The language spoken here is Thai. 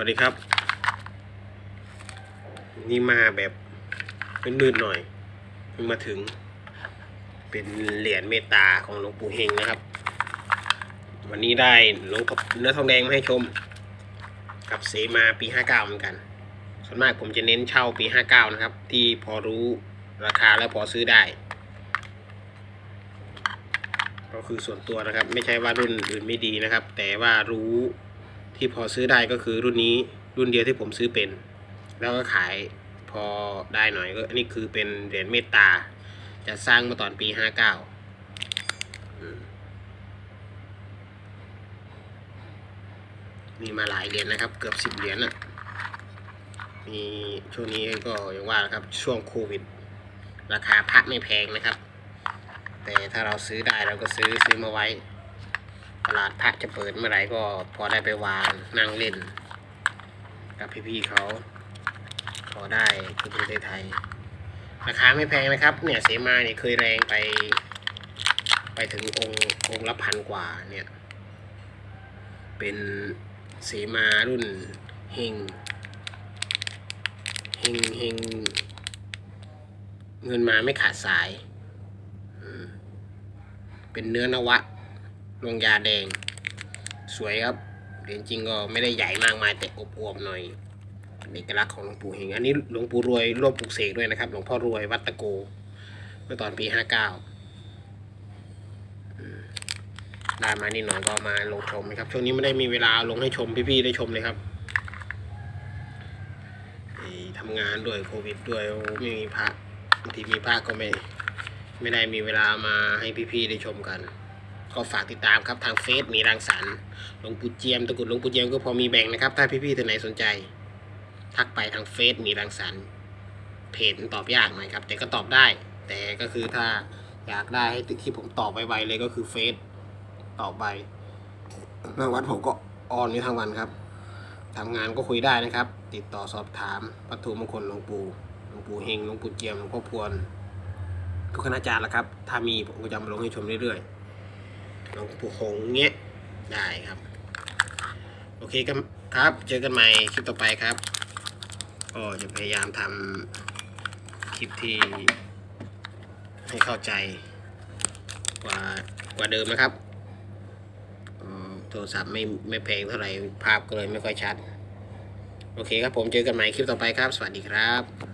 วัสดีครับ นี่มาแบบมืดๆหน่อยเพิ่งมาถึง เป็นเหรียญเมตตาของหลวงปู่เฮงนะครับ วันนี้ได้หลวงพ่เนื้อทองแดงมาให้ชม กับเสมาปีห้าเก้าเหมือนกันส่วนมากผมจะเน้นเช่าปีห้าเก้านะครับ ที่พอรู้ราคาแล้วพอซื้อได้ ก็คือส่วนตัวนะครับ ไม่ใช่ว่ารุ่นอื่นไม่ดีนะครับ แต่ว่ารู้ ที่พอซื้อได้ก็คือรุ่นนี้รุ่นเดียวที่ผมซื้อเป็น แล้วก็ขายพอได้หน่อยก็อันนี้คือเป็นเหรียญเมตตา จะสร้างมาตอนปีห้าเก้ามีมาหลายเหรียญนะครับ เกือบสิบเหรียญน่ะมีช่วงนี้ก็อย่างว่าครับช่วงโควิด ราคาพระไม่แพงนะครับ แต่ถ้าเราซื้อได้เราก็ซื้อซื้อมาไว้ ตลาดพระจะเปิดเมื่อไหร่ก็พอได้ไปวางนั่งเล่น กับพี่ๆเขาพอได้ทุกประเทศไทยราคาไม่แพงนะครับ เนี่ยเสมาเนี่ยเคยแรงไป ไปถึงองค์องค์ละพันกว่าเนี่ย เป็นเสมารุ่นเฮงเฮงเฮงเงินมาไม่ขาดสาย เป็นเนื้อนวะ ลงยาแดง สวยครับเหรียญจริงก็ไม่ได้ใหญ่มากมายแต่อบอวบๆหน่อยเป็นเอกลักษณ์ของหลวงปู่เฮงอันนี้หลวงปู่รวยร่วมปลูกเสกด้วยนะครับ หลวงพ่อรวยวัดตะโก เมื่อตอนปีห้าเก้าได้มานี่หน่อยก็มาลงชมนะครับ ช่วงนี้ไม่ได้มีเวลาลงให้ชมพี่ๆได้ชมเลยครับทำงานด้วยโควิดด้วยไม่มีพระบางทีมีพระก็ไม่ไม่ได้มีเวลามาให้พี่ๆได้ชมกัน ก็ฝากติดตามครับทางเฟซมีรังสรรค์หลวงปู่เจียมตะกุดหลวงปู่เจียมก็พอมีแบ่งนะครับ ถ้าพี่ๆท่านไหนสนใจ ทักไปทางเฟซมีรังสรรค์เพจมันตอบยากหน่อยครับ แต่ก็ตอบได้ แต่ก็คือถ้าอยากได้ให้ที่ผมตอบไวๆเลยก็คือเฟซตอบไปบางวันผมก็ออนอยู่ทั้งวันครับทำงานก็คุยได้นะครับ ติดต่อสอบถามวัตถุมงคลหลวงปู่หลวงปู่เฮงหลวงปู่เจียมหลวงพ่อพวนทุกคณาจารย์ละครับ ถ้ามีผมก็จะมาลงให้ชมเรื่อยๆ ลวงปู่หงเงี้ยได้ครับ โอเคครับครับ เจอกันใหม่คลิปต่อไปครับ ก็จะพยายามทำคลิปที่ให้เข้าใจกว่ากว่าเดิมนะครับโทรศัพท์ไม่ไม่แพงเท่าไหร่ภาพก็เลยไม่ค่อยชัด โอเคครับผมเจอกันใหม่คลิปต่อไปครับ สวัสดีครับ